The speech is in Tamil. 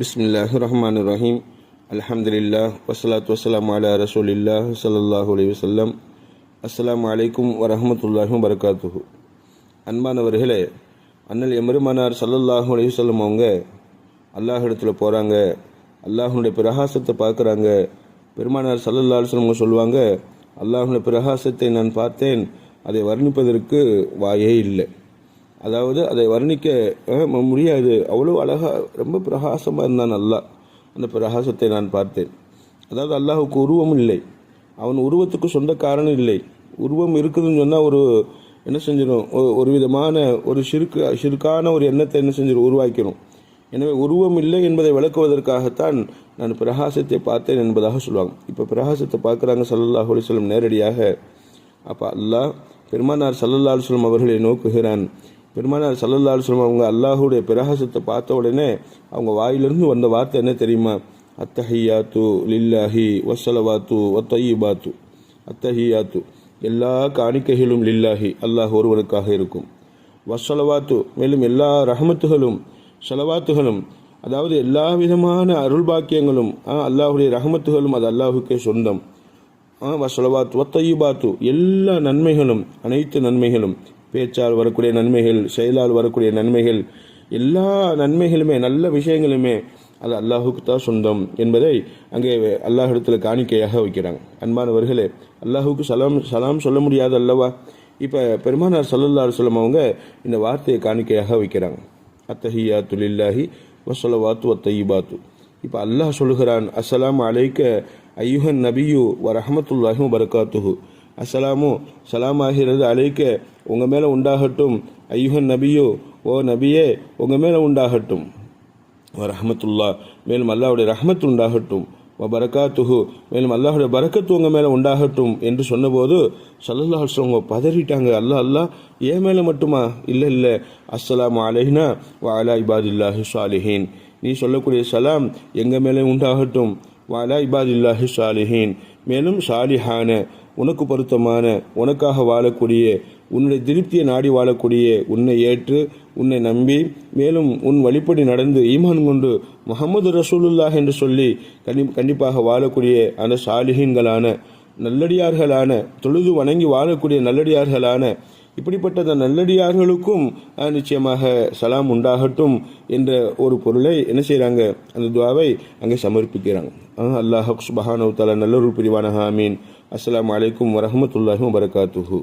பிஸ்மில்லாஹு ரஹ்மான் ரஹீம் அல்ஹம்துலில்லா வசலாத் வசலாம் அலா ரசூலில்லா ஸல்லல்லாஹு அலைஹி வஸல்லம் அஸ்ஸலாமு அலைக்கும் வரஹ்மத்துல்லாஹி வபரகாத்துஹு அன்பானவர்களே அண்ணல் எமருமானார் ஸல்லல்லாஹு அலைஹி வஸல்லம் அவங்க அல்லாஹ் இடத்துல போகிறாங்க அல்லாஹனுடைய பிரகாசத்தை பார்க்குறாங்க. பெருமானார் ஸல்லல்லாஹு அலைஹி சொல்லுவாங்க அல்லாஹ்வுடைய பிரகாசத்தை நான் பார்த்தேன். அதை வர்ணிப்பதற்கு வாயே இல்லை. அதாவது அதை வர்ணிக்க முடியாது. அவ்வளோ அழகாக ரொம்ப பிரகாசமாக இருந்தான் அல்லாஹ். அந்த பிரகாசத்தை நான் பார்த்தேன். அதாவது அல்லாஹுக்கு உருவம் இல்லை. அவன் உருவத்துக்கு சொந்தக்காரனும் இல்லை. உருவம் இருக்குதுன்னு சொன்னால் ஒரு என்ன செஞ்சிடும் ஒரு விதமான ஒரு சிறுக்கு சிறுக்கான ஒரு எண்ணத்தை என்ன செஞ்சிடும் உருவாக்கிடும் எனவே உருவம் இல்லை என்பதை விளக்குவதற்காகத்தான் நான் பிரகாசத்தை பார்த்தேன் என்பதாக சொல்லுவாங்க. இப்போ பிரகாசத்தை பார்க்குறாங்க சல்லல்லாஹ் அலைஹி வஸல்லம் நேரடியாக. அப்போ அல்லாஹ் பெருமானார் சல்லல்லா அலுவலம் அவர்களை நோக்குகிறான். பெருமானார் சல்லல்லா அலுவலம் அவங்க அல்லாஹுடைய பிரகாசத்தை பார்த்த உடனே அவங்க வாயிலிருந்து வந்த வார்த்தை என்ன தெரியுமா? அத்தஹியாத்து லில்லாஹி வசலவாத்து ஒத்தயிபாத்து அத்தஹியாத்து. எல்லா காணிக்கைகளும் லில்லாஹி அல்லாஹ் ஒருவனுக்காக இருக்கும். வசலவாத்து மேலும் எல்லா ரஹமத்துகளும் செலவாத்துகளும் அதாவது எல்லா விதமான அருள் பாக்கியங்களும் ஆ, அல்லாஹுடைய ரஹமத்துகளும் அது அல்லாஹுக்கே சொந்தம். வசலவாத்து ஒத்தையுபாத்து எல்லா நன்மைகளும் அனைத்து நன்மைகளும் பேச்சால் வரக்கூடிய நன்மைகள் செயலால் வரக்கூடிய நன்மைகள் எல்லா நன்மைகளுமே நல்ல விஷயங்களுமே அது அல்லாஹுக்கு தான் சொந்தம் என்பதை அங்கே அல்லாஹிடத்தில் காணிக்கையாக வைக்கிறாங்க. அன்பானவர்களே அல்லாஹுக்கு சலாம் சலாம் சொல்ல முடியாது அல்லவா? இப்போ பெருமானார் சல்லல்லார் சொல்லம் அவங்க இந்த வார்த்தையை காணிக்கையாக வைக்கிறாங்க. அத்தஹியா துலில்லாஹி வசலவாத்து வத்தையிபாத்து இப்போ அல்லாஹ் சொல்கிறான் அஸ்லாம் அலைக்க ஐயுஹன் நபியு வ ரஹமத்துல்லாஹி வரகாத்துஹு அஸ்ஸலாமு சலாம் ஆகிறது அழைக்க உங்கள் மேலே உண்டாகட்டும். ஐயுகன் நபியோ ஓ நபியே உங்கள் மேலே உண்டாகட்டும். ஓ ரஹமத்துல்லா மேலும் அல்லாவுடைய ரஹமத் உண்டாகட்டும். பரக்காத்துஹு மேலும் அல்லாஹுடைய பரக்கத்து உங்கள் மேலே உண்டாகட்டும் என்று சொன்னபோது சல்லல்லா அவங்க பதறிட்டாங்க. அல்லாஹ் அல்லாஹ் ஏன் மேலே மட்டுமா? இல்லை இல்லை. அஸ்ஸலாமு அலைஹினா வாலா அலா இபாதில்லாஹி சாலிஹீன் நீ சொல்லக்கூடிய சலாம் எங்கள் மேலே உண்டாகட்டும். வாலா அலா இபாதில்லாஹி சாலிஹீன் மேலும் சாலிஹான உனக்கு பொருத்தமான உனக்காக வாழக்கூடிய உன்னுடைய திருப்தியை நாடி வாழக்கூடிய உன்னை ஏற்று உன்னை நம்பி மேலும் உன் வழிப்படி நடந்து ஈமான் கொண்டு முகமது ரசூலுல்லாஹ் என்று சொல்லி கண்டி கண்டிப்பாக வாழக்கூடிய அந்த சாலிஹீன்களான நல்லடியார்களான தொழுது வணங்கி வாழக்கூடிய நல்லடியார்களான இப்படிப்பட்ட அந்த நல்லடியார்களுக்கும் நிச்சயமாக சலாம் உண்டாகட்டும் என்ற ஒரு பொருளை என்ன செய்கிறாங்க அந்த துவாவை அங்கே சமர்ப்பிக்கிறாங்க. அல்லாஹ் சுபஹானவ் தலா நல்லொரு பிரிவான ஹாமீன் அஸ்லாம் அலைக்கும் வரமத்துல்லாஹும் வரகாத்துஹூ